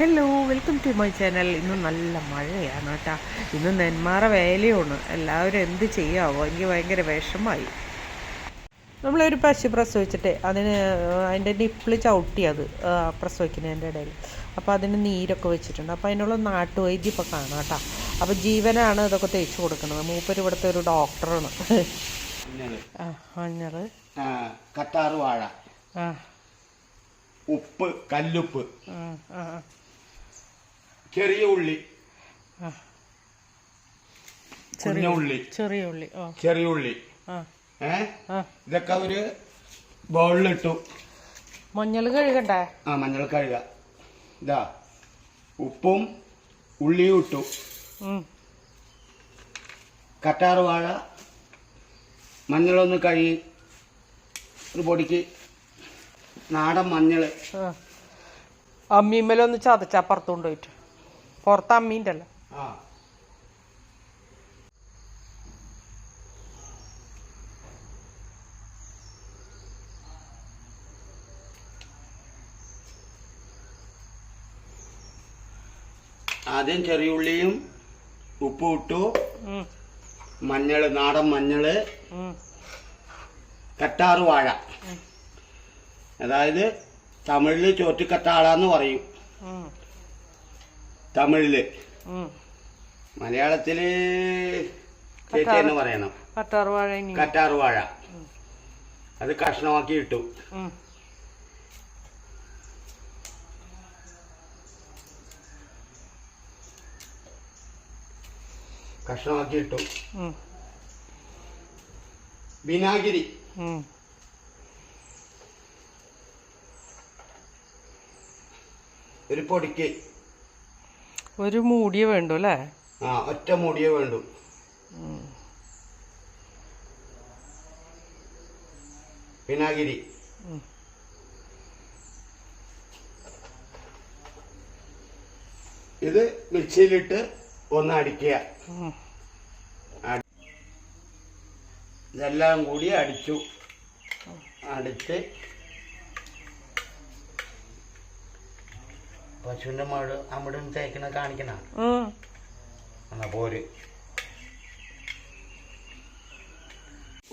Hello welcome to my channel ഇന്ന് നല്ല മഴയാണ് കേട്ടോ. ഇന്ന് നെന്മാറ വേലയാണ്. എല്ലാവരും എന്ത് ചെയ്യാവോ? എനിക്ക് ഭയങ്കര വിഷമായി. നമ്മളൊരു പശു പ്രസവിച്ചിട്ട് അതിന് അതിന്റെ നിപ്പിൾ ചവിട്ടി അത് പ്രസവിക്കുന്നതിന്റെ ഇടയിൽ. അപ്പോൾ അതിന് നീരൊക്കെ വെച്ചിട്ടുണ്ട്. അപ്പോൾ അതിനുള്ള നാട്ടുവൈദ്യം ഇപ്പോൾ കാണാം കേട്ടോ. അപ്പോൾ ജീവനാണ് ഇതൊക്കെ തേച്ച് കൊടുക്കുന്നത്. മൂപ്പര് ഇവിടുത്തെ ഒരു ഡോക്ടറാണ്. മഞ്ഞൾ. വാഴ. ഉപ്പ് കല്ലുപ്പ്. ആ ആ. ചെറിയ ഉള്ളി. ചെറിയ ഉള്ളി. ചെറിയ ഉള്ളി. ചെറിയ ഉള്ളി. ഏ? ഇതൊക്കെ ഒരു ബൗളിലിട്ടു. മഞ്ഞൾ കഴുകണ്ടേ? ആ മഞ്ഞൾ കഴുക. ഇതാ. ഉപ്പും ഉള്ളിയും ഇട്ടു. കറ്റാറ് വാഴ. മഞ്ഞളൊന്ന് കഴുകി ഒരു പൊടിക്ക്. നാടൻ മഞ്ഞൾ. അമ്മീമ്മലൊന്ന് ചതച്ചാ പുറത്തുകൊണ്ട് കൊണ്ടുപോയിട്ട് പുറത്ത് അമ്മീന്റെ അല്ല ആദ്യം ചെറിയ ഉള്ളിയും ഉപ്പും ഇട്ടു. മഞ്ഞൾ നാടൻ മഞ്ഞൾ. കറ്റാറ് വാഴ. അതായത് തമിഴിൽ എന്ന് പറയും. തമിഴിൽ. മലയാളത്തിൽ ചേച്ചി എന്ന് പറയണം. കറ്റാർവാഴ ഇനി. അത് കഷ്ണമാക്കി ഇട്ടു. കഷ്ണമാക്കി ഇട്ടു. വിനാഗിരി. ഒരു പൊടിക്ക്. ഒരു മൂടിയേ വേണ്ടു അല്ലേ? ആ ഒറ്റ മൂടിയേ വേണ്ടു. വിനാഗിരി. ഇത് മിക്സിയിലിട്ട് ഒന്ന് അടിക്കുക. ഇതെല്ലാം കൂടി അടിച്ചു. അടിച്ച് പശുവിന്റെ മഴ അമ്മടും തേക്കണ കാണിക്കണ. എന്നാ പോര്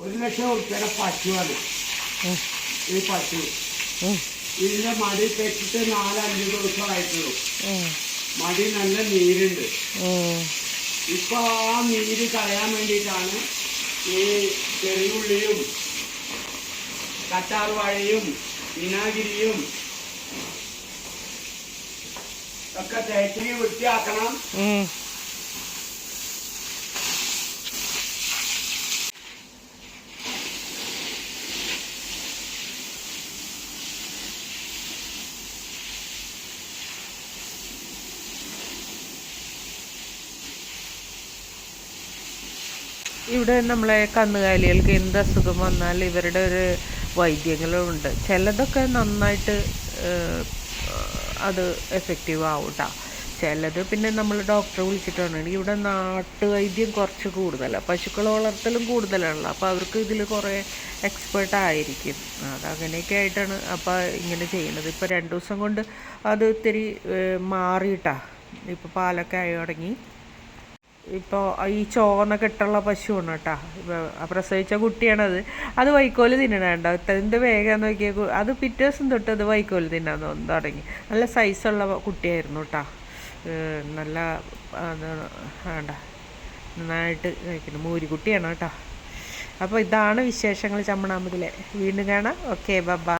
ഒരു ലക്ഷം ഉറുപ്പ്യയുടെ പശുവാണ്. ഈ പശു. ഇതിന്റെ മടി തെറ്റിട്ട് നാലഞ്ച് ദിവസമായിട്ടുള്ളൂ. മടി നല്ല നീരുണ്ട്. ഇപ്പൊ ആ നീര് കളയാൻ വേണ്ടിയിട്ടാണ് ഈ ചെറിയുള്ളിയും കറ്റാർവാഴയും വിനാഗിരിയും ഒക്കെ തേച്ചിരി വൃത്തിയാക്കണം. ഇവിടെ നമ്മളെ കന്നുകാലികൾക്ക് എന്ത് അസുഖം വന്നാൽ ഇവരുടെ ഒരു വൈദ്യങ്ങളുണ്ട് ചിലതൊക്കെ നന്നായിട്ട് അത് എഫക്റ്റീവ് ആവും കേട്ടോ ചിലത് പിന്നെ നമ്മൾ ഡോക്ടറെ വിളിച്ചിട്ടാണ് ഇവിടെ നാട്ടുവൈദ്യം കുറച്ച് കൂടുതലാണ് പശുക്കൾ വളർത്തലും കൂടുതലാണല്ലോ. അപ്പോൾ അവർക്ക് ഇതിൽ കുറേ എക്സ്പേർട്ട് ആയിരിക്കും. അതങ്ങനെയൊക്കെ ആയിട്ടാണ് അപ്പോൾ ഇങ്ങനെ ചെയ്യുന്നത് ഇപ്പോൾ രണ്ട് ദിവസം കൊണ്ട് അത് ഇത്തിരി മാറിയിട്ടാ. ഇപ്പോൾ പാലൊക്കെ ആയി തുടങ്ങി. ഇപ്പോൾ ഈ ചോന്ന കെട്ടുള്ള പശുവാണ് കേട്ടോ. പ്രസവിച്ച കുട്ടിയാണത്. അത് വൈക്കോൽ തിന്നണേണ്ട എന്ത് വേഗം നോക്കിയ അത് പിറ്റേ ദിവസം തൊട്ട് അത് വൈക്കോൽ തിന്നാൻ തുടങ്ങി. നല്ല സൈസുള്ള കുട്ടിയായിരുന്നു കേട്ടോ. നല്ല വേണ്ട. നന്നായിട്ട് കഴിക്കുന്നു. മൂരിക്കുട്ടിയാണ് കേട്ടോ. അപ്പോൾ ഇതാണ് വിശേഷങ്ങൾ ചമ്മണാമ്പതിലെ വീണ്ടും കാണാം. ഓക്കെ ബബ